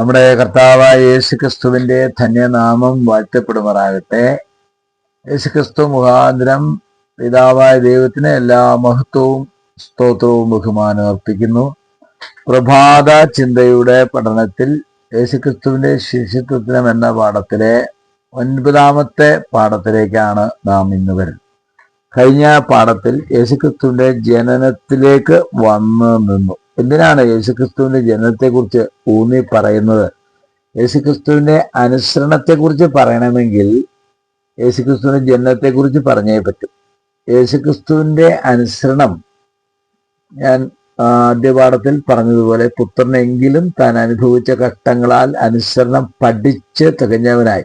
നമ്മുടെ കർത്താവായ യേശു ക്രിസ്തുവിന്റെ ധന്യനാമം വാഴ്ത്തപ്പെടുമാറാകട്ടെ. യേശുക്രിസ്തു മുഖാന്തരം പിതാവായ ദൈവത്തിന് എല്ലാ മഹത്വവും സ്തോത്രവും ബഹുമാനം അർപ്പിക്കുന്നു. പ്രഭാത ചിന്തയുടെ പഠനത്തിൽ യേശുക്രിസ്തുവിന്റെ ശിശുത്വത്തിനം എന്ന പാഠത്തിലെ ഒൻപതാമത്തെ പാഠത്തിലേക്കാണ് നാം ഇന്ന് വരുന്നത്. കഴിഞ്ഞ പാഠത്തിൽ യേശുക്രിസ്തുവിന്റെ ജനനത്തിലേക്ക് വന്നു നിന്നു. എന്തിനാണ് യേശുക്രിസ്തുവിന്റെ ജനനത്തെക്കുറിച്ച് ഊന്നി പറയുന്നത്? യേശുക്രിസ്തുവിന്റെ അനുസരണത്തെക്കുറിച്ച് പറയണമെങ്കിൽ യേശുക്രിസ്തുവിന്റെ ജനനത്തെക്കുറിച്ച് പറഞ്ഞേ പറ്റും. യേശുക്രിസ്തുവിന്റെ അനുസരണം ഞാൻ ആദ്യ പാഠത്തിൽ പറഞ്ഞതുപോലെ പുത്രനെങ്കിലും താൻ അനുഭവിച്ച കഷ്ടങ്ങളാൽ അനുസരണം പഠിച്ച് തികഞ്ഞവനായി.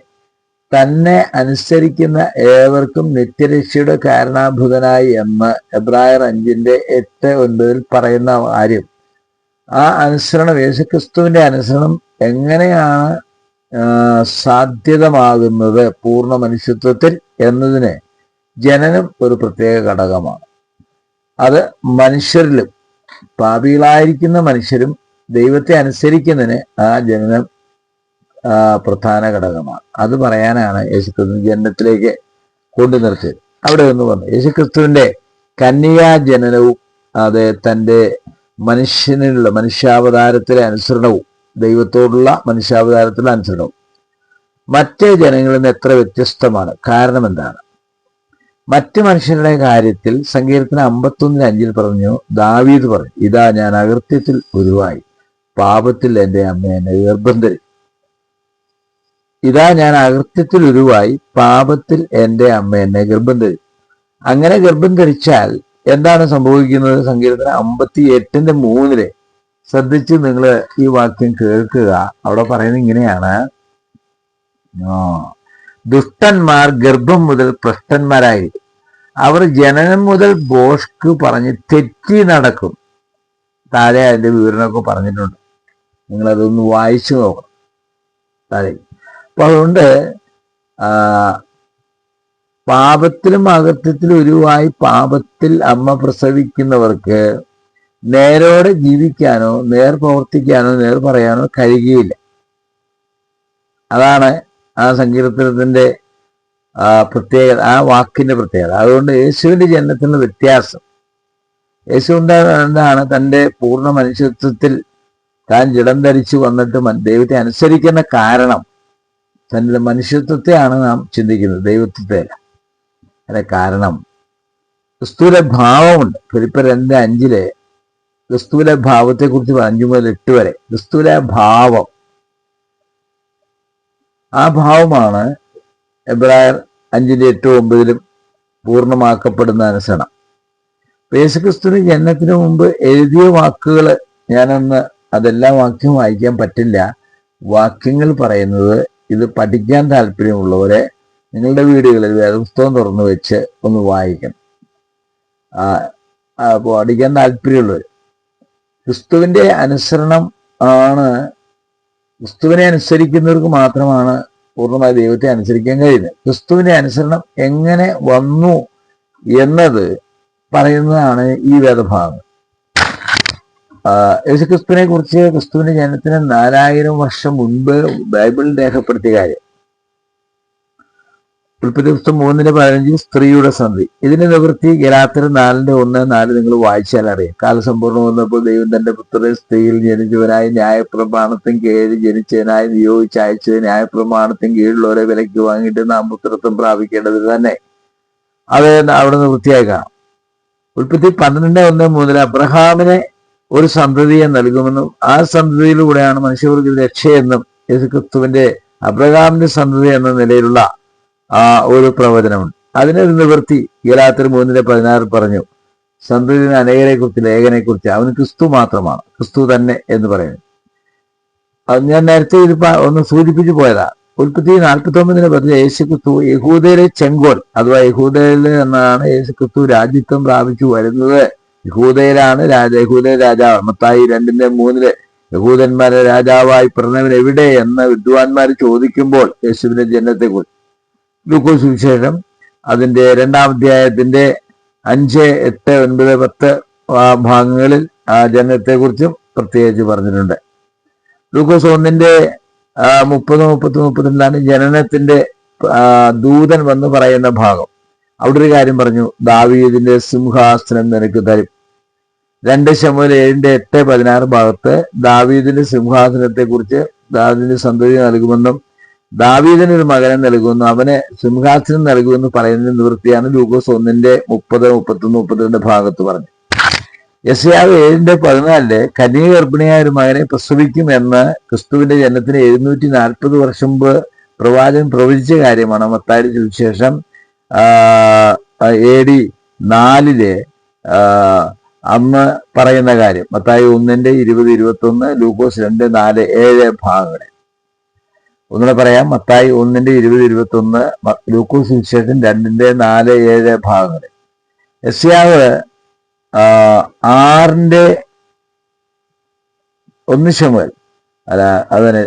തന്നെ അനുസരിക്കുന്ന ഏവർക്കും നിത്യരക്ഷയുടെ കാരണാഭൂതനായി എന്ന് എബ്രായർ അഞ്ചിന്റെ എട്ട് ഒൻപതിൽ പറയുന്ന കാര്യം ആ അനുസരണം യേശുക്രിസ്തുവിന്റെ അനുസരണം എങ്ങനെയാണ് സാധ്യതമാകുന്നത് പൂർണ മനുഷ്യത്വത്തിൽ എന്നതിന് ജനനം ഒരു പ്രത്യേക ഘടകമാണ്. അത് മനുഷ്യരിലും പാപികളായിരിക്കുന്ന മനുഷ്യരും ദൈവത്തെ അനുസരിക്കുന്നതിന് ആ ജനനം പ്രധാന ഘടകമാണ്. അത് പറയാനാണ് യേശുക്രിസ്തു ജനനത്തിലേക്ക് കൊണ്ടു നിർത്തിയത്. അവിടെ ഒന്ന് വന്നു യേശുക്രിസ്തുവിന്റെ കന്യാ ജനനവും അത് തന്റെ മനുഷ്യനിലുള്ള മനുഷ്യാവതാരത്തിലെ അനുസരണവും ദൈവത്തോടുള്ള മനുഷ്യാവതാരത്തിലെ അനുസരണവും. മറ്റ് ജനങ്ങളിൽ നിന്ന് എത്ര വ്യത്യസ്തമാണ്. കാരണം എന്താണ്? മറ്റ് മനുഷ്യരുടെ കാര്യത്തിൽ സങ്കീർത്തന അമ്പത്തൊന്നിന് അഞ്ചിൽ പറഞ്ഞു ദാവീദ് പറഞ്ഞു ഇതാ ഞാൻ അകൃത്യത്തിൽ ഗുരുവായി പാപത്തിൽ എന്റെ അമ്മ എന്നെ ഗർഭം ധരി ഇതാ ഞാൻ അകൃത്യത്തിൽ ഉരുവായി. പാപത്തിൽ എന്റെ അമ്മ എന്നെ ഗർഭം ധരി അങ്ങനെ ഗർഭം ധരിച്ചാൽ എന്താണ് സംഭവിക്കുന്നത്? സങ്കീർത്തനം അമ്പത്തി എട്ടിന്റെ മൂന്നിൽ ശ്രദ്ധിച്ച് നിങ്ങൾ ഈ വാക്യം കേൾക്കുക. അവിടെ പറയുന്നത് ഇങ്ങനെയാണ്. ദുഷ്ടന്മാർ ഗർഭം മുതൽ ഭ്രഷ്ടന്മാരായിരിക്കും അവർ ജനനം മുതൽ ബോഷ്ക്ക് പറഞ്ഞ് തെറ്റി നടക്കും. താഴെ അതിന്റെ വിവരണമൊക്കെ പറഞ്ഞിട്ടുണ്ട്. നിങ്ങൾ അതൊന്ന് വായിച്ചു നോക്കണം. താഴെ. അപ്പൊ അതുകൊണ്ട് പാപത്തിലും അകത്യത്തിലും ഒരുവായി പാപത്തിൽ അമ്മ പ്രസവിക്കുന്നവർക്ക് നേരോടെ ജീവിക്കാനോ നേർ പ്രവർത്തിക്കാനോ നേർ പറയാനോ കഴിയുകയില്ല. അതാണ് ആ സങ്കീർത്തനത്തിന്റെ പ്രത്യേകത ആ വാക്കിന്റെ പ്രത്യേകത. അതുകൊണ്ട് യേശുവിന്റെ ജനനത്തിനുള്ള വ്യത്യാസം. യേശു എന്താണ് തന്റെ പൂർണ മനുഷ്യത്വത്തിൽ താൻ ജഡം ധരിച്ചു വന്നിട്ട് ദൈവത്തെ അനുസരിക്കുന്ന കാരണം. തന്റെ മനുഷ്യത്വത്തെയാണ് നാം ചിന്തിക്കുന്നത് ദൈവത്വത്തെ അല്ല കാരണം ക്രിസ്തുവിലെ ഭാവമുണ്ട്. ഫിലിപ്പ രണ്ട് അഞ്ചിലെ ക്രിസ്തുവിലെ ഭാവത്തെക്കുറിച്ച് അഞ്ചു മുതൽ എട്ട് വരെ. ക്രിസ്തുവിലെ ഭാവം. ആ ഭാവമാണ് എബ്രായർ അഞ്ചിന്റെ എട്ട് ഒമ്പതിലും പൂർണമാക്കപ്പെടുന്ന അനുസരണം. യേശുക്രിസ്തുവിന് ജനനത്തിന് മുമ്പ് എഴുതിയ വാക്കുകൾ ഞാനൊന്ന് അതെല്ലാ വാക്യം വായിക്കാൻ പറ്റില്ല. വാക്യങ്ങൾ പറയുന്നത് ഇത് പഠിക്കാൻ താല്പര്യമുള്ളവരെ നിങ്ങളുടെ വീടുകളിൽ വേദപുസ്തകം തുറന്നു വെച്ച് ഒന്ന് വായിക്കണം. അപ്പോൾ പഠിക്കാൻ താല്പര്യമുള്ളവർ ക്രിസ്തുവിന്റെ അനുസരണം ആണ് ക്രിസ്തുവിനെ അനുസരിക്കുന്നവർക്ക് മാത്രമാണ് പൂർണമായി ദൈവത്തെ അനുസരിക്കാൻ കഴിയുന്നത്. ക്രിസ്തുവിന്റെ അനുസരണം എങ്ങനെ വന്നു എന്നത് പറയുന്നതാണ് ഈ വേദഭാഗം. യേശുക്രിസ്തുവിനെ കുറിച്ച് ക്രിസ്തുവിന്റെ ജനത്തിന് നാലായിരം വർഷം മുൻപ് ബൈബിളിൽ രേഖപ്പെടുത്തിയ കാര്യം. ഉൽപ്പത്തി പുസ്തകം മൂന്നിന്റെ പതിനഞ്ച് സ്ത്രീയുടെ സന്ധി. ഇതിന്റെ നിവൃത്തി ഗലാത്തിന് നാലിന്റെ ഒന്ന് നാല് നിങ്ങൾ വായിച്ചാൽ അറിയാം. കാലസമ്പൂർണം വന്നപ്പോൾ ദൈവം തന്റെ പുത്രരെ സ്ത്രീയിൽ ജനിച്ചവനായി ന്യായപ്രമാണത്തിന് കീഴിൽ ജനിച്ചതിനായി നിയോഗിച്ച് അയച്ചത്. ന്യായപ്രമാണത്തിന് കീഴിലുള്ളവരെ വിലയ്ക്ക് വാങ്ങിയിട്ട് നാം പുത്രത്വം പ്രാപിക്കേണ്ടത് തന്നെ. അത് അവിടെ നിവൃത്തിയായി കാണാം. ഉൽപ്പത്തി പന്ത്രണ്ട് ഒന്ന് മുതൽ അബ്രഹാമിനെ ഒരു സന്തതിയെ നൽകുമെന്നും ആ സന്തതിയിലൂടെയാണ് മനുഷ്യവർക്ക് രക്ഷയെന്നും യേശുക്രിസ്തുവിന്റെ അബ്രഹാമിന്റെ സന്തതി എന്ന നിലയിലുള്ള ആ ഒരു പ്രവചനമുണ്ട്. അതിനെ നിവൃത്തി ഗലാത്തിൽ മൂന്നിന്റെ പതിനാറ് പറഞ്ഞു സന്തതി അനേകരെ കുറിച്ച് ലേഖനെ കുറിച്ച് അവന് ക്രിസ്തു മാത്രമാണ്. ക്രിസ്തു തന്നെ എന്ന് പറയുന്നു. അത് ഞാൻ നേരത്തെ ഇത് ഒന്ന് സൂചിപ്പിച്ചു പോയതാ. ഉൽപ്പത്തി നാൽപ്പത്തി ഒമ്പതിന് പറഞ്ഞ യേശു ക്രിസ്തു യഹൂദയിലെ ചെങ്കോൽ. അഥവാ യഹൂദയിൽ എന്നാണ് യേശു ക്രിസ്തു രാജ്യത്വം പ്രാപിച്ചു വരുന്നത്. യഹൂദയിലാണ് രാജ യഹൂദ രാജാവ്. മത്തായി രണ്ടിന്റെ മൂന്നിൽ യഹൂദന്മാരെ രാജാവായി പിറന്നവൻ എവിടെ? എന്ന് വിദ്വാൻമാർ ചോദിക്കുമ്പോൾ യേശുവിന്റെ ജനത്തെക്കുറിച്ച് ലൂക്കോസ് വിശേഷം. അതിന്റെ രണ്ടാം അധ്യായത്തിന്റെ അഞ്ച് എട്ട് ഒൻപത് പത്ത് ഭാഗങ്ങളിൽ ആ ജനനത്തെക്കുറിച്ചും പ്രത്യേകിച്ച് പറഞ്ഞിട്ടുണ്ട്. ലൂക്കോസ് ഒന്നിന്റെ ആ, മുപ്പത് മുപ്പത്തി മുപ്പത്തിരണ്ടാണ് ജനനത്തിന്റെ ദൂതൻ വന്ന് പറയുന്ന ഭാഗം. അവിടെ ഒരു കാര്യം പറഞ്ഞു ദാവീദിന്റെ സിംഹാസനം നിനക്ക് തരും. രണ്ട് ശമുൽ ഏഴിന്റെ എട്ട് പതിനാറ് ഭാഗത്ത് ദാവീദിന്റെ സിംഹാസനത്തെ കുറിച്ച് ദാവീദിന്റെ സന്തതി നൽകുമെന്നും ദാവീദിന് ഒരു മകനെ നൽകുന്നു അവന് സിംഹാസനം നൽകുമെന്ന് പറയുന്ന നിവൃത്തിയാണ് ലൂക്കോസ് ഒന്നിന്റെ മുപ്പത് മുപ്പത്തൊന്ന് മുപ്പത്തിരണ്ട് ഭാഗത്ത് പറഞ്ഞു യസയാവ് ഏഴിന്റെ പതിനാലിൽ കന്യ ഗർഭിണിയായ ഒരു മകനെ പ്രസവിക്കും എന്ന് ക്രിസ്തുവിന്റെ ജനത്തിന് എഴുന്നൂറ്റി നാൽപ്പത് വർഷം മുമ്പ് പ്രവാചകൻ പ്രവചിച്ച കാര്യമാണ്. മത്താരി സുവിശേഷം എ ഡി നാലിൽ അന്ന് പറയുന്ന കാര്യം. മത്തായി ഒന്നിന്റെ ഇരുപത് ഇരുപത്തി ഒന്ന് ലൂക്കോസ് രണ്ട് നാല് ഏഴ് ഭാഗങ്ങളിൽ ഒന്നുകൂടെ പറയാം. മത്തായി ഒന്നിന്റെ ഇരുപത് ഇരുപത്തി ഒന്ന് ലൂക്കോസ് സുവിശേഷം രണ്ടിന്റെ നാല് ഏഴ് ഭാഗങ്ങളിൽ ആവ് ആറിന്റെ ഒന്ന് ശമുവൽ. അല്ല അതിന്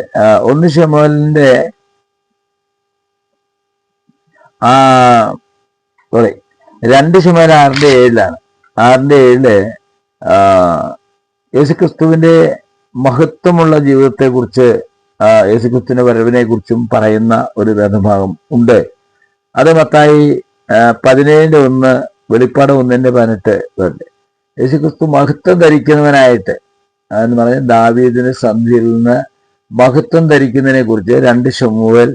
ഒന്ന് ശമുവലിന്റെ ആ സോറി രണ്ട് ശമുവൽ ആറിന്റെ ഏഴിലാണ്. ആറിന്റെ ഏഴിൽ യേശുക്രിസ്തുവിന്റെ മഹത്വമുള്ള ജീവിതത്തെ കുറിച്ച് യേശുക്രിസ്തുവിന്റെ വരവിനെ കുറിച്ചും പറയുന്ന ഒരു വേദഭാഗം ഉണ്ട്. അത് മത്തായി പതിനേഴിന്റെ ഒന്ന് വെളിപ്പാട് ഒന്നിന്റെ പതിനെട്ട് ഉണ്ട് യേശുക്രിസ്തു മഹത്വം ധരിക്കുന്നവനായിട്ട് എന്ന് പറഞ്ഞാൽ ദാവീദിന് സന്ധിയിൽ നിന്ന് മഹത്വം ധരിക്കുന്നതിനെ കുറിച്ച് രണ്ട് ഷമുവൽ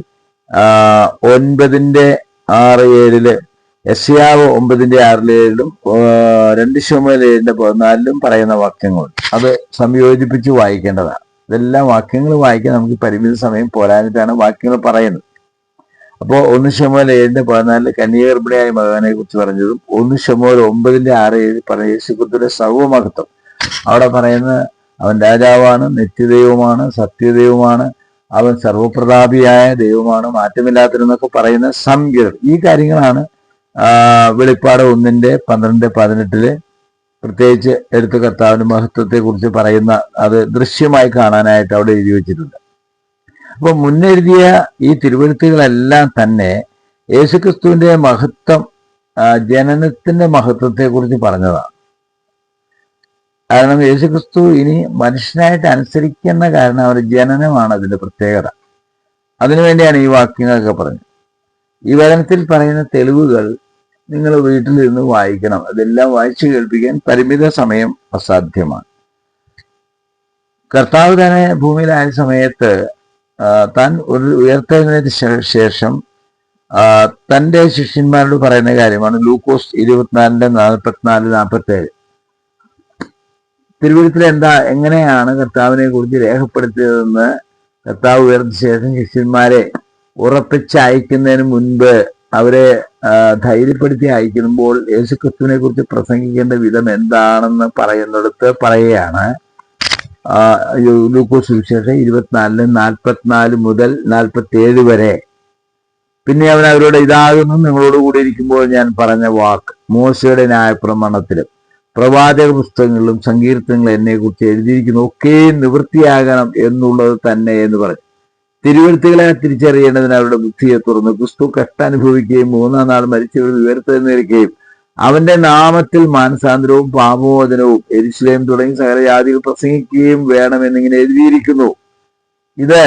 ഒൻപതിന്റെ ആറ് ഏഴിൽ യശയാവ് ഒമ്പതിന്റെ ആറിലേഴിലും രണ്ട് ഷമുവൽ ഏഴിന്റെ പതിനാലിലും പറയുന്ന വാക്യങ്ങൾ അത് സംയോജിപ്പിച്ച് വായിക്കേണ്ടതാണ്. ഇതെല്ലാം വാക്യങ്ങൾ വായിക്കാൻ നമുക്ക് പരിമിത സമയം പോരാഞ്ഞിട്ടാണ് വാക്യങ്ങൾ പറയുന്നത്. അപ്പോൾ ഒന്ന് ശമോൽ ഏഴിന്റെ പതിനാലിൽ കന്യാഗർഭിണിയായ മകനെ കുറിച്ച് പറഞ്ഞതും ഒന്ന് ശമോൽ ഒമ്പതിന്റെ ആറ് ഏഴ് പറഞ്ഞ യേശുക്കുത്തിന്റെ സർവമഹത്വം. അവിടെ പറയുന്ന അവൻ രാജാവാണ് നിത്യദൈവമാണ് സത്യദൈവമാണ് അവൻ സർവപ്രതാപിയായ ദൈവമാണ് മാറ്റമില്ലാത്തതെന്നൊക്കെ പറയുന്ന സംഗീതം ഈ കാര്യങ്ങളാണ് വെളിപ്പാട് ഒന്നിന്റെ പന്ത്രണ്ട് പതിനെട്ടിൽ പ്രത്യേകിച്ച് എടുത്ത കർത്താവിന്റെ മഹത്വത്തെ കുറിച്ച് പറയുന്ന അത് ദൃശ്യമായി കാണാനായിട്ട് അവിടെ എഴുതി വെച്ചിട്ടുണ്ട്. അപ്പൊ മുന്നെഴുതിയ ഈ തിരുവഴുത്തുകളെല്ലാം തന്നെ യേശുക്രിസ്തുവിന്റെ മഹത്വം മഹത്വത്തെ കുറിച്ച് പറഞ്ഞതാണ്. കാരണം യേശുക്രിസ്തു ഇനി മനുഷ്യനായിട്ട് അനുസരിക്കുന്ന കാരണം അവരുടെ ജനനമാണ് അതിന്റെ പ്രത്യേകത. അതിനുവേണ്ടിയാണ് ഈ വാക്യങ്ങളൊക്കെ പറഞ്ഞത്. ഈ വചനത്തിൽ പറയുന്ന തെളിവുകൾ നിങ്ങൾ വീട്ടിലിരുന്ന് വായിക്കണം. അതെല്ലാം വായിച്ചു കേൾപ്പിക്കാൻ പരിമിത സമയം അസാധ്യമാണ്. കർത്താവ് തന്നെ ഭൂമിയിലായ സമയത്ത് താൻ ഒരു ഉയർത്തതിനു ശേഷം തന്റെ ശിഷ്യന്മാരോട് പറയുന്ന കാര്യമാണ് ലൂക്കോസ് ഇരുപത്തിനാലിന്റെ നാൽപ്പത്തിനാല് നാൽപ്പത്തി ഏഴ് തിരുവഴുത്തിൽ എന്താ എങ്ങനെയാണ് കർത്താവിനെ കുറിച്ച് രേഖപ്പെടുത്തിയതെന്ന് കർത്താവ് ഉയർന്ന ശേഷം ശിഷ്യന്മാരെ ഉറപ്പിച്ചയക്കുന്നതിന് മുൻപ് അവരെ ധൈര്യപ്പെടുത്തി അയക്കുമ്പോൾ യേശുക്രിസ്തുവിനെ കുറിച്ച് പ്രസംഗിക്കേണ്ട വിധം എന്താണെന്ന് പറയുന്നിടത്ത് പറയുകയാണ്. ലൂക്കോസ് സുവിശേഷം ഇരുപത്തിനാലിന് നാൽപ്പത്തിനാല് മുതൽ നാൽപ്പത്തി ഏഴ് വരെ. പിന്നെ അവൻ അവരോട് ഇതാകുന്നു നിങ്ങളോട് കൂടി ഇരിക്കുമ്പോൾ ഞാൻ പറഞ്ഞ വാക്ക് മോശയുടെ ന്യായപ്രമാണത്തിലും പ്രവാചക പുസ്തകങ്ങളിലും സങ്കീർത്തനങ്ങളും എന്നെ കുറിച്ച് എഴുതിയിരിക്കുന്നു. ഒക്കെയും നിവൃത്തിയാകണം എന്നുള്ളത് തന്നെ എന്ന് പറഞ്ഞു. തിരുവഴുത്തുകളെ തിരിച്ചറിയേണ്ടതിന് അവരുടെ ബുദ്ധിയെ തുറന്ന് ക്രിസ്തു കഷ്ടനുഭവിക്കുകയും മൂന്നാം നാൾ മരിച്ചവർ ഉയർത്തെഴുന്നേൽക്കുകയും അവന്റെ നാമത്തിൽ മാനസാന്തരവും പാപമോചനവും എരിശ്ലേം തുടങ്ങി സകല ജാതികൾ പ്രസംഗിക്കുകയും വേണമെന്നിങ്ങനെ എഴുതിയിരിക്കുന്നു. ഇത്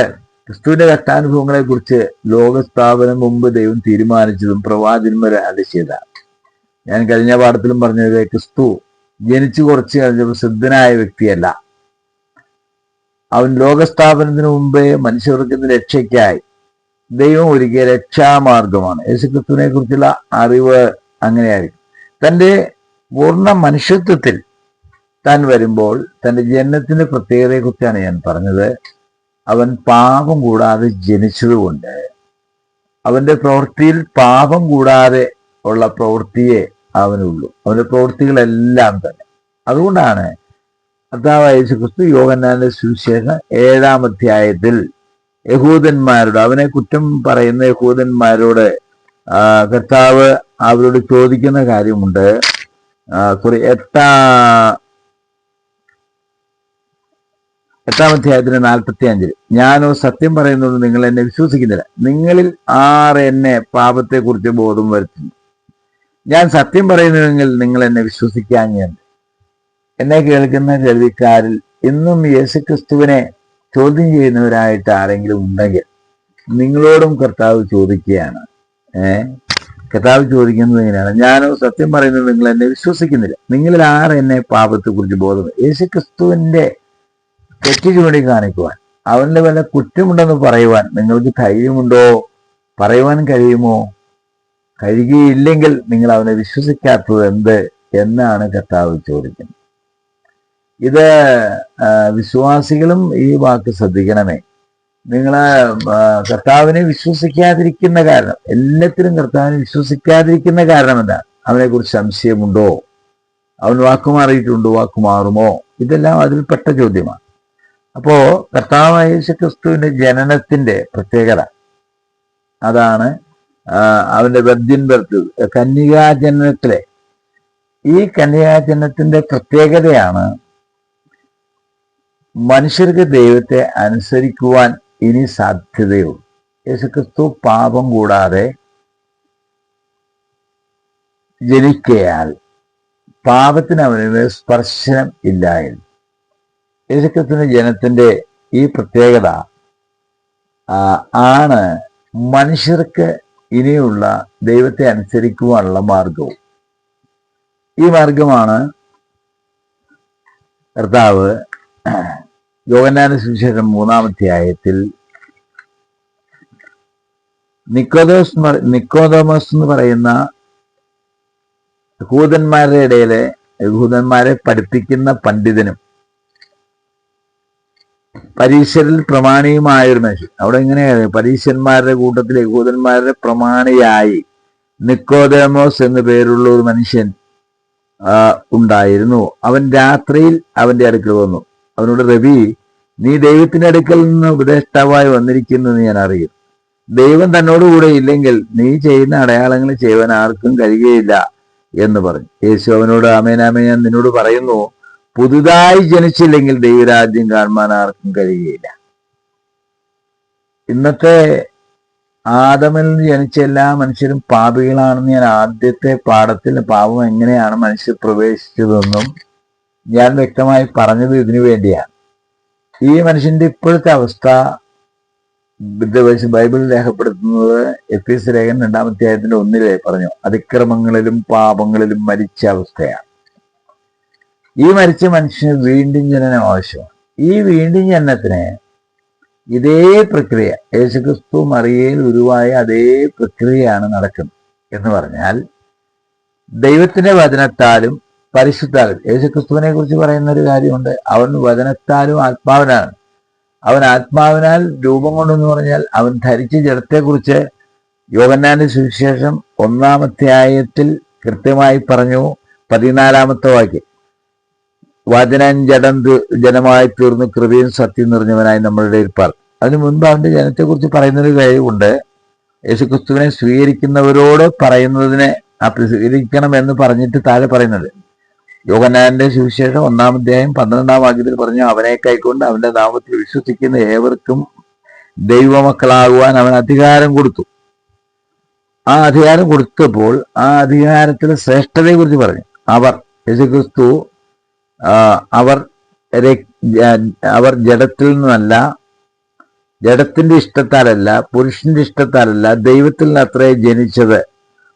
ക്രിസ്തുവിന്റെ കഷ്ടാനുഭവങ്ങളെ കുറിച്ച് ലോകസ്ഥാപനം മുമ്പ് ദൈവം തീരുമാനിച്ചതും പ്രവാചകന്മാരെ അലശ്യതാണ് ഞാൻ കഴിഞ്ഞ പാഠത്തിലും പറഞ്ഞത് ക്രിസ്തു ജനിച്ചു കുറച്ച് കഴിഞ്ഞപ്പോൾ സിദ്ധനായ വ്യക്തിയല്ല. അവൻ ലോകസ്ഥാപനത്തിന് മുമ്പേ മനുഷ്യവർഗത്തിന്റെ രക്ഷയ്ക്കായി. ദൈവം ഒരുക്കിയ രക്ഷാമാർഗമാണ്. യേശുക്രിസ്തുവിനെ കുറിച്ചുള്ള അറിവ് അങ്ങനെയായിരിക്കും. തന്റെ പൂർണ മനുഷ്യത്വത്തിൽ താൻ വരുമ്പോൾ തന്റെ ജനനത്തിന്റെ പ്രത്യേകതയെക്കുറിച്ചാണ് ഞാൻ പറഞ്ഞത്. അവൻ പാപം കൂടാതെ ജനിച്ചതുകൊണ്ട് അവന്റെ പ്രവൃത്തിയിൽ പാപം കൂടാതെ ഉള്ള പ്രവൃത്തിയെ അവനുള്ളൂ. അവന്റെ പ്രവൃത്തികളെല്ലാം തന്നെ. അതുകൊണ്ടാണ് കർത്താവ് യേശുക്രിസ്തു യോഗന്നാന്റെ സുവിശേഷം ഏഴാം അധ്യായത്തിൽ യഹൂദന്മാരോട് അവനെ കുറ്റം പറയുന്ന യഹൂദന്മാരോട് കർത്താവ് അവരോട് ചോദിക്കുന്ന കാര്യമുണ്ട്. സോറി എട്ടാ എട്ടാം അധ്യായത്തിന് നാൽപ്പത്തി അഞ്ചിൽ ഞാനോ സത്യം പറയുന്നത് നിങ്ങൾ എന്നെ വിശ്വസിക്കുന്നില്ല. നിങ്ങളിൽ ആർ എന്നെ പാപത്തെക്കുറിച്ച് ബോധം വരുത്തുന്നു. ഞാൻ സത്യം പറയുന്നുവെങ്കിൽ നിങ്ങൾ എന്നെ വിശ്വസിക്കാൻ ഞാൻ എന്നെ കേൾക്കുന്ന കേൾവിക്കാരിൽ ഇന്നും യേശുക്രിസ്തുവിനെ ചോദ്യം ചെയ്യുന്നവരായിട്ട് ആരെങ്കിലും ഉണ്ടെങ്കിൽ നിങ്ങളോടും കർത്താവ് ചോദിക്കുകയാണ്. ഏ? കർത്താവ് ചോദിക്കുന്നത് എങ്ങനെയാണ് ഞാനോ സത്യം പറയുന്നത് നിങ്ങൾ എന്നെ വിശ്വസിക്കുന്നില്ല. നിങ്ങളിൽ ആർ എന്നെ പാപത്തെക്കുറിച്ച് ബോധം? യേശുക്രിസ്തുവിന്റെ ക്രിസ്തുവിന്റെ ചൂണ്ടി കാണിക്കുവാൻ അവന്റെ വല്ല കുറ്റമുണ്ടെന്ന് പറയുവാൻ നിങ്ങൾക്ക് ധൈര്യമുണ്ടോ പറയുവാൻ കഴിയുമോ? കഴിയുകയില്ലെങ്കിൽ നിങ്ങൾ അവനെ വിശ്വസിക്കാത്തത് എന്ത്? എന്നാണ് കർത്താവ് ചോദിക്കുന്നത്. ഇത് വിശ്വാസികളും ഈ വാക്ക് ശ്രദ്ധിക്കണമേ. നിങ്ങൾ കർത്താവിനെ വിശ്വസിക്കാതിരിക്കുന്ന കാരണം എല്ലാത്തിനും കർത്താവിനെ വിശ്വസിക്കാതിരിക്കുന്ന കാരണം എന്താ? അവനെ കുറിച്ച് സംശയമുണ്ടോ? അവൻ വാക്കുമാറിയിട്ടുണ്ടോ വാക്കുമാറുമോ വാക്ക് മാറുമോ? ഇതെല്ലാം അതിൽപ്പെട്ട ചോദ്യമാണ്. അപ്പോ കർത്താവ് യേശു ക്രിസ്തുവിന്റെ ജനനത്തിന്റെ പ്രത്യേകത അതാണ് അവന്റെ വെർജിൻ ബർത്ത് കന്യകാ ജനനത്തിലെ. ഈ കന്യകാജനത്തിന്റെ പ്രത്യേകതയാണ് മനുഷ്യർക്ക് ദൈവത്തെ അനുസരിക്കുവാൻ ഇനി സാധ്യതയുള്ളൂ. യേശുക്രിസ്തു പാപം കൂടാതെ ജനിക്കയാൽ പാപത്തിന് അവന് സ്പർശനം ഇല്ലായിരുന്നു. യേശുക്രിസ്തുവിന്റെ ജനത്തിന്റെ ഈ പ്രത്യേകത ആണ് മനുഷ്യർക്ക് ഇനിയുള്ള ദൈവത്തെ അനുസരിക്കുവാനുള്ള മാർഗവും. ഈ മാർഗമാണ് കർത്താവ് യോഗനാന സുവിശേഷം മൂന്നാമധ്യായത്തിൽ നിക്കോദോസ് നിക്കോദോമസ് എന്ന് പറയുന്ന യഹൂദന്മാരുടെ ഇടയിലെ യഹൂദന്മാരെ പഠിപ്പിക്കുന്ന പണ്ഡിതനും പരീശ്വരിൽ പ്രമാണിയുമായ ഒരു മനുഷ്യൻ. അവിടെ ഇങ്ങനെയാണ് പരീശന്മാരുടെ കൂട്ടത്തിൽ യഹൂദന്മാരുടെ പ്രമാണിയായി നിക്കോദേമോസ് എന്നു പേരുള്ള ഒരു മനുഷ്യൻ ഉണ്ടായിരുന്നു. അവൻ രാത്രിയിൽ അവന്റെ അടുക്കൽ വന്നു. അവനോട് രവി നീ ദൈവത്തിന്റെ അടുക്കൽ നിന്ന് ഉപദേഷ്ടാവായി വന്നിരിക്കുന്നു ഞാൻ അറിയും. ദൈവം തന്നോടുകൂടെ ഇല്ലെങ്കിൽ നീ ചെയ്യുന്ന അടയാളങ്ങൾ ചെയ്യുവാൻ ആർക്കും കഴിയുകയില്ല എന്ന് പറഞ്ഞു. യേശു അവനോട് ആമേനാമേ ഞാൻ നിന്നോട് പറയുന്നു പുതുതായി ജനിച്ചില്ലെങ്കിൽ ദൈവരാജ്യം കാണുവാൻ ആർക്കും കഴിയുകയില്ല. ഇന്നത്തെ ആദമിൽ ജനിച്ച എല്ലാ മനുഷ്യരും പാപികളാണെന്ന് ഞാൻ ആദ്യത്തെ പാഠത്തിൽ പാപം എങ്ങനെയാണ് മനുഷ്യർ പ്രവേശിച്ചതെന്നും ഞാൻ വ്യക്തമായി പറഞ്ഞത് ഇതിനു വേണ്ടിയാണ്. ഈ മനുഷ്യന്റെ ഇപ്പോഴത്തെ അവസ്ഥ ബൈബിൾ രേഖപ്പെടുത്തുന്നത് എഫ് എസ് രേഖൻ രണ്ടാമത്തെ ആയത്തിന്റെ ഒന്നിലെ പറഞ്ഞു. അതിക്രമങ്ങളിലും പാപങ്ങളിലും മരിച്ച അവസ്ഥയാണ്. ഈ മരിച്ച മനുഷ്യന് വീണ്ടും ജനനം ആവശ്യമാണ്. ഈ വീണ്ടും ജനനത്തിന് ഇതേ പ്രക്രിയ യേശുക്രിസ്തു മറിയയിൽ ഉരുവായ അതേ പ്രക്രിയയാണ് നടക്കുന്നത് എന്ന് പറഞ്ഞാൽ ദൈവത്തിന്റെ വചനത്താലും പരിശുദ്ധാലും യേശുക്രിസ്തുവിനെ കുറിച്ച് പറയുന്ന ഒരു കാര്യമുണ്ട്. അവൻ വചനത്താലും ആത്മാവിനാണ്. അവൻ ആത്മാവിനാൽ രൂപം കൊണ്ടെന്ന് പറഞ്ഞാൽ അവൻ ധരിച്ച ജഡത്തെക്കുറിച്ച് യോഗന്നാന്റെ സുവിശേഷം ഒന്നാമധ്യായത്തിൽ കൃത്യമായി പറഞ്ഞു. പതിനാലാമത്തെ വാക്യം. വചനം ജഡം ജനമായി തീർന്നു. കൃപയും സത്യം നിറഞ്ഞവനായി നമ്മളുടെ ഇരിപ്പാർ. അതിനു മുൻപ് അവന്റെ ജനത്തെക്കുറിച്ച് പറയുന്നൊരു കഴിവുണ്ട് യേശുക്രിസ്തുവിനെ സ്വീകരിക്കുന്നവരോട് പറയുന്നതിനെ സ്വീകരിക്കണം എന്ന് പറഞ്ഞിട്ട് താഴെ പറയുന്നത് യോഗനാന്റെ സുവിശേഷം ഒന്നാം അധ്യായം പന്ത്രണ്ടാം വാക്യത്തിൽ പറഞ്ഞു അവനെ കൈക്കൊണ്ട് അവന്റെ നാമത്തിൽ വിശ്വസിക്കുന്ന ഏവർക്കും ദൈവമക്കളാകുവാൻ അവൻ അധികാരം കൊടുത്തു. ആ അധികാരം കൊടുത്തപ്പോൾ ആ അധികാരത്തിലെ ശ്രേഷ്ഠതയെ കുറിച്ച് പറഞ്ഞു. അവർ യേശുക്രിസ്തു അവർ അവർ ജഡത്തിൽ നിന്നല്ല ജഡത്തിന്റെ ഇഷ്ടത്താലല്ല പുരുഷന്റെ ഇഷ്ടത്താലല്ല ദൈവത്തിൽ നിന്ന് അത്രേ ജനിച്ചത്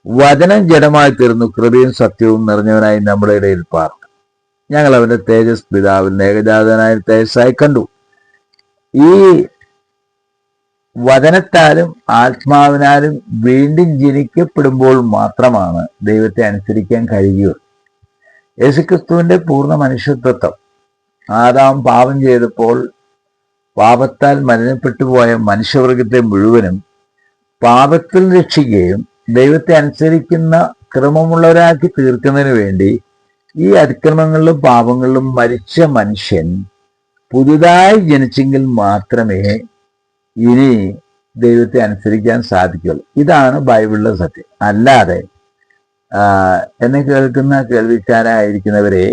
വചനം ജഡമായി തീർന്നു കൃപയും സത്യവും നിറഞ്ഞവനായി നമ്മുടെ ഇടയിൽ പാർത്തു ഞങ്ങൾ അവന്റെ തേജസ് പിതാവിൽ ഏകജാതനായ തേജസ്സായി കണ്ടു. ഈ വചനത്താലും ആത്മാവിനാലും വീണ്ടും ജനിക്കപ്പെടുമ്പോൾ മാത്രമാണ് ദൈവത്തെ അനുസരിക്കാൻ കഴിയുക. യേശുക്രിസ്തുവിന്റെ പൂർണ മനുഷ്യത്വം ആദാം പാപം ചെയ്തപ്പോൾ പാപത്താൽ മലിനപ്പെട്ടു പോയ മനുഷ്യവർഗത്തെ മുഴുവനും പാപത്തിൽ രക്ഷിക്കുകയും ദൈവത്തെ അനുസരിക്കുന്ന ക്രമമുള്ളവരാക്കി തീർക്കുന്നതിന് വേണ്ടി ഈ അതിക്രമങ്ങളിലും പാപങ്ങളിലും മരിച്ച മനുഷ്യൻ പുതുതായി ജനിച്ചെങ്കിൽ മാത്രമേ ഇനി ദൈവത്തെ അനുസരിക്കാൻ സാധിക്കുള്ളൂ ഇതാണ് ബൈബിളിലെ സത്യം. അല്ലാതെ എന്നെ കേൾക്കുന്ന കേൾവിക്കാരായിരിക്കുന്നവരെ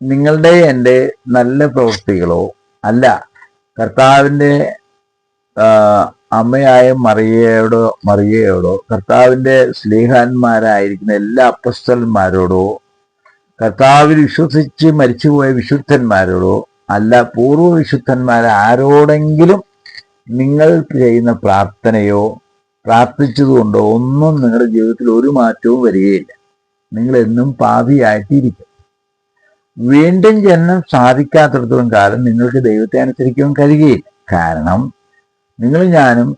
നിങ്ങളുടെ എന്റെ നല്ല പ്രവൃത്തികളോ അല്ല കർത്താവിന്റെ അമ്മയായ മറിയയോടോ മറിയയോടോ കർത്താവിന്റെ സ്നേഹാന്മാരായിരിക്കുന്ന എല്ലാ അപ്പസ്തലന്മാരോടോ കർത്താവിൽ വിശ്വസിച്ച് മരിച്ചുപോയ വിശുദ്ധന്മാരോടോ അല്ല പൂർവ വിശുദ്ധന്മാരെ ആരോടെങ്കിലും നിങ്ങൾ ചെയ്യുന്ന പ്രാർത്ഥനയോ പ്രാർത്ഥിച്ചതുകൊണ്ടോ ഒന്നും നിങ്ങളുടെ ജീവിതത്തിൽ ഒരു മാറ്റവും വരികയില്ല. നിങ്ങൾ എന്നും പാപിയായിട്ടിരിക്കും. വീണ്ടും ജനനം സാധിക്കാത്തിടത്തോളം കാലം നിങ്ങൾക്ക് ദൈവത്തെ അനുസരിക്കാൻ കഴിയുകയില്ല. കാരണം നിങ്ങൾ ഞാനും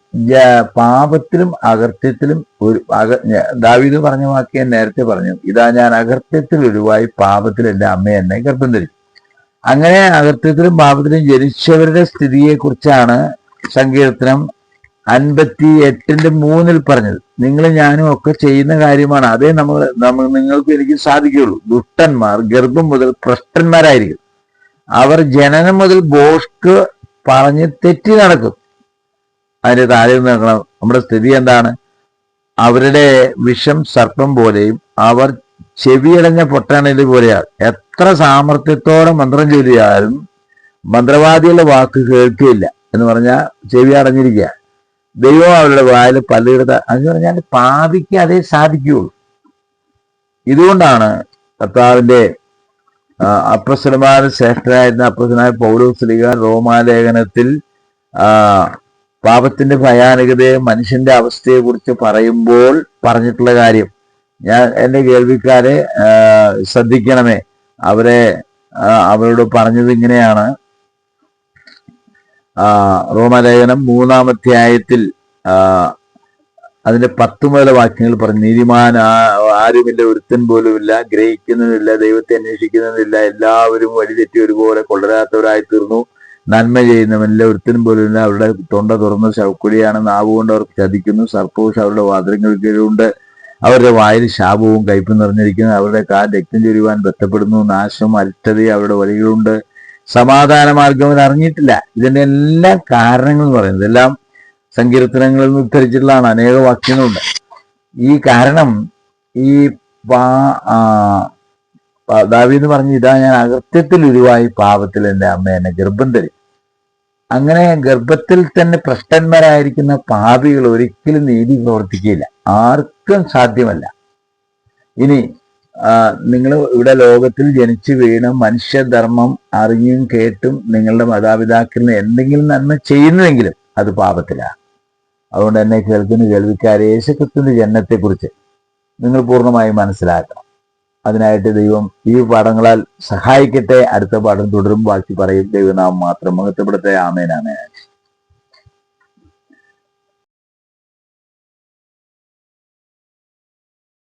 പാപത്തിലും അകർത്യത്തിലും ഒരു അക ദാവീദ് പറഞ്ഞ വാക്ക് ഞാൻ നേരത്തെ പറഞ്ഞു. ഇതാ ഞാൻ അകർത്യത്തിൽ ഒഴിവായി പാപത്തിൽ എന്റെ അമ്മ എന്നെ ഗർഭം ധരിച്ചു അങ്ങനെ അകർത്യത്തിലും പാപത്തിലും ജനിച്ചവരുടെ സ്ഥിതിയെ കുറിച്ചാണ് സങ്കീർത്തനം അൻപത്തി എട്ടിന്റെ മൂന്നിൽ പറഞ്ഞത്. നിങ്ങൾ ഞാനും ഒക്കെ ചെയ്യുന്ന കാര്യമാണ്. അതേ നമ്മൾ നമ്മൾ നിങ്ങൾക്ക് എനിക്ക് സാധിക്കുകയുള്ളൂ. ദുഷ്ടന്മാർ ഗർഭം മുതൽ ഭ്രഷ്ടന്മാരായിരിക്കും. അവർ ജനനം മുതൽ ബോഷ്ക്ക് പറഞ്ഞ് തെറ്റി നടക്കും. അതിന്റെ താഴെ നോക്കണം. നമ്മുടെ സ്ഥിതി എന്താണ്? അവരുടെ വിഷം സർപ്പം പോലെയും അവർ ചെവിയടഞ്ഞ പൊട്ടാണൽ പോലെയാണ് എത്ര സാമർത്ഥ്യത്തോടെ മന്ത്രം ചൊല്ലിയാലും മന്ത്രവാദികളുടെ വാക്ക് കേൾക്കുകയില്ല എന്ന് പറഞ്ഞാൽ ചെവി അടഞ്ഞിരിക്കുക. ദൈവം അവരുടെ വായിൽ പലയിടത്ത് എന്ന് പറഞ്ഞാൽ പാപിക്ക് അതേ സാധിക്കുകയുള്ളൂ. ഇതുകൊണ്ടാണ് കർത്താവിന്റെ അപ്രസരമായ ശ്രേഷ്ഠനായിരുന്ന അപ്രസരനായ പൗരസ്ലിക റോമാലേഖനത്തിൽ പാപത്തിന്റെ ഭയാനകതയെ മനുഷ്യന്റെ അവസ്ഥയെ കുറിച്ച് പറയുമ്പോൾ പറഞ്ഞിട്ടുള്ള കാര്യം. ഞാൻ എന്റെ കേൾവിക്കാരെ ശ്രദ്ധിക്കണമേ. അവരെ അവരോട് പറഞ്ഞത് ഇങ്ങനെയാണ്. റോമാലേഖനം മൂന്നാമധ്യായത്തിൽ അതിന്റെ പത്ത് മുതൽ വാക്യങ്ങൾ പറഞ്ഞു. നീതിമാൻ ആരുമില്ല ഒരുത്തൻ പോലുമില്ല ഗ്രഹിക്കുന്നതില്ല ദൈവത്തെ അന്വേഷിക്കുന്നതില്ല എല്ലാവരും വഴിതെറ്റി ഒരുപോലെ കൊള്ളരാത്തവരായി തീർന്നു നന്മ ചെയ്യുന്നവനില്ല ഒരുത്തിനും പോലും അവരുടെ തൊണ്ട തുറന്ന് ശവക്കുടിയാണ് നാവ് കൊണ്ട് അവർ ചതിക്കുന്നു. സർപ്പവും അവരുടെ വാതിരങ്ങൾക്കിലുണ്ട് അവരുടെ വായിൽ ശാപവും കയ്പും നിറഞ്ഞിരിക്കുന്നു. അവരുടെ കാൽ രക്തം ചൊരുവാൻ ബന്ധപ്പെടുന്നു. നാശം അരിഷ്ടതയും അവരുടെ വഴികളുണ്ട് സമാധാന മാർഗം അവർ അറിഞ്ഞിട്ടില്ല. ഇതിന്റെ എല്ലാ കാരണങ്ങൾ എന്ന് പറയുന്നത്. എല്ലാം സങ്കീർത്തനങ്ങളിൽ നിന്ന് ഉദ്ധരിച്ചിട്ടുള്ളതാണ്. അനേക വാക്യങ്ങളുണ്ട്. ഈ കാരണം ഈ ദാവീദ് പറഞ്ഞു ഇതാ ഞാൻ അകൃത്യത്തിൽ ഉരുവായി പാപത്തിൽ എന്റെ അമ്മ എന്നെ ഗർഭം തരും അങ്ങനെ ഗർഭത്തിൽ തന്നെ ഭ്രഷ്ടന്മാരായിരിക്കുന്ന പാപികൾ ഒരിക്കലും നീതി പ്രവർത്തിക്കുകയില്ല ആർക്കും സാധ്യമല്ല. ഇനി നിങ്ങൾ ഇവിടെ ലോകത്തിൽ ജനിച്ചു വീണ് മനുഷ്യധർമ്മം അറിഞ്ഞും കേട്ടും നിങ്ങളുടെ മാതാപിതാക്കളിന് എന്തെങ്കിലും നന്മ ചെയ്യുന്നുവെങ്കിലും അത് പാപത്തിലാണ്. അതുകൊണ്ട് തന്നെ കേൾക്കുന്ന കേൾവിക്കാരെ യേശുക്രിസ്തുവിന്റെ ജനനത്തെക്കുറിച്ച് നിങ്ങൾ പൂർണമായും മനസ്സിലാക്കണം. അതിനായിട്ട് ദൈവം ഈ പാഠങ്ങളാൽ സഹായിക്കട്ടെ. അടുത്ത പാഠം തുടരും ബാക്കി പറയും. ദൈവനാമം മാത്രം മഹത്വപ്പെടുത്തേ ആമേൻ.